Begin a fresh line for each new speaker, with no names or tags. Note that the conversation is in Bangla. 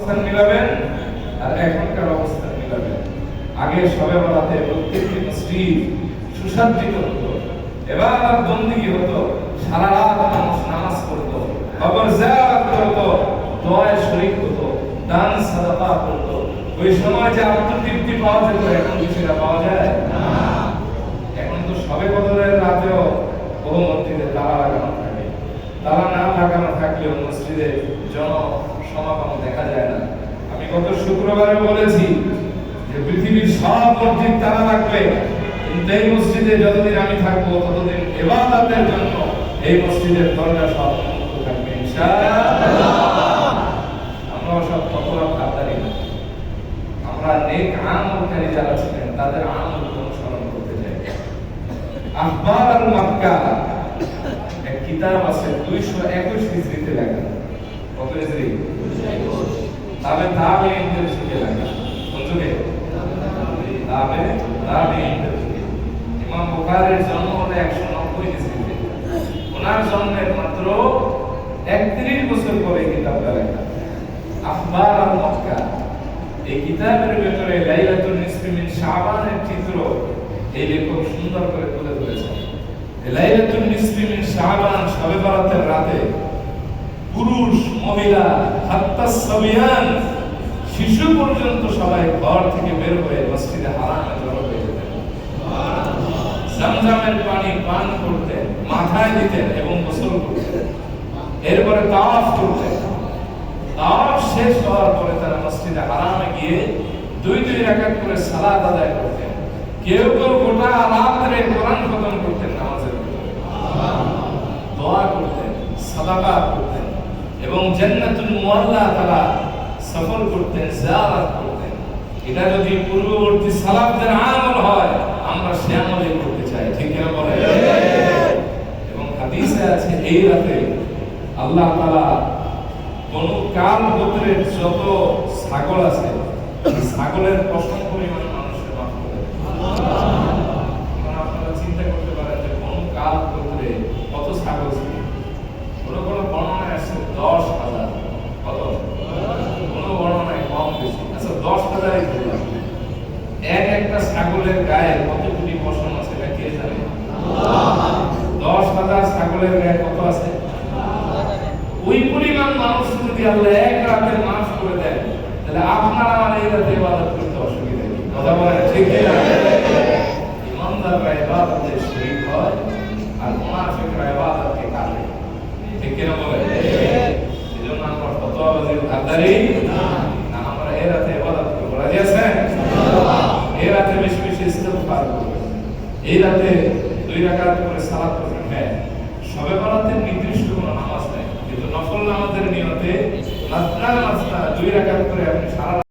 অবস্থান মিলাবেন আর এখনকার অবস্থান মিলাবেন। আগে সবে বলাতে প্রত্যেকটি মসজিদ সুসজ্জিত হতো। এবার বন্দিগি হতো, সারা রাত মানুষ নামাজ পড়তো। কবর জিয়ারত করতো, দোয়ায় শরীক হতো, দান, সাদাকা করতো। ওই সময় যে আত্মতৃপ্তি পাওয়া যেত, এখন কি সেটা পাওয়া যায়? এখন তো সবে বদলের রাতেও বহু মসজিদে তালা লাগানো থাকে। তালা না লাগানো থাকলেও মসজিদে জন সমাগম দেখা যায় না। আমি গত শুক্রবারে বলেছি যে পৃথিবীর সব মসজিদ তালা লাগবে কিন্তু এই মসজিদে যতদিন আমি থাকব, ততদিন এবাদতের জন্য এই মসজিদের দরজা সব থাকবে আমরা সব না আমরা নেক আমলকারী যারা ছিলেন, তাদের আমল অনুসরণ করতে চাই। আহবার আল কিতাব আছে 221 হিজরিতে লেখা। কত হিজরি তবে তাবে ইন্দ্র যুগে লেখা। কোন ইমাম বুখারীর জন্ম হলো 190 হিজরিতে ওনার জন্মের মাত্র 31 বছর পরে কিতাবটা লেখা। আখবার আল মক্কা। এই কিতাবের ভেতরে লাইলাতুল নিসফি শাবানের চিত্র এই লেখক সুন্দর করে লাইলাতুল নিসফি মিন শাবান, শবে বরাতের রাতে পুরুষ, মহিলা, হাত্তা সাবিয়ান, শিশু পর্যন্ত সবাই ঘর থেকে বের হয়ে মসজিদে হারামে জড়ো হয়ে যেতেন। জামজামের পানি পান করতেন, মাথায় দিতেন এবং গোসল করতেন। এরপরে তাওয়াফ করতেন। তাওয়াফ শেষ হওয়ার পরে তারা মসজিদে হারামে গিয়ে দুই দুই রাকাত করে সালাত আদায় করতেন। কেউ কেউ গোটা রাত্রে কোরআন খতম করতেন। দোয়া করতেন, সাদাকা করতেন এবং জান্নাতুল মুআল্লা তারা সফর করতেন, জিয়ারত করতেন। এটা যদি পূর্ববর্তী সালাফদের আমল হয়, আমরা সে আমলই করতে চাই, ঠিক কিনা বলে এবং হাদিসে আছে, এই রাতে আল্লাহ তাআলা কোন কাল গোত্রের যত ছাগল আছে ছাগলের প্রথম পরিমাণ মানুষের মাফ করে দেন। এখন আপনারা চিন্তা করতে পারেন যে কোন কাল গোত্রে কত ছাগল ছিল কোন কোন বর্ণনায় আছে দশ হাজার কত কোন বর্ণনায় কম বেশি আচ্ছা দশ হাজারই ধরলাম এক একটা ছাগলের গায়ে কত কোটি পশম আছে এটা কে জানে? দশ হাজার ছাগলের গায়ে কত আছে? ওই পরিমাণ মানুষ যদি আল্লাহ এক রাতে মাফ করে দেন তাহলে আপনার আমার এই রাতে ইবাদত করতে অসুবিধা কি? কথা বলেন ঠিক না? ইমানদাররা ইবাদতে শরীক হয় আর মুনাফিকরা ইবাদতকে কাটে ঠিক কি না বলেন? এজন্য আমরা ফতোয়াবাজির ধারদারি না আমরা এই রাতে ইবাদত করব রাজি আছেন এই রাতে বেশি বেশি ইস্তেগফার করব এই রাতে দুই রাকাত করে সালাত করবেন। হ্যাঁ সবে বরাতের নির্দিষ্ট কোনো নামাজ নেই, কিন্তু নফল নামাজের নিয়তে মাত্রা মাত্রা দুই রাকাত করে আপনি সারা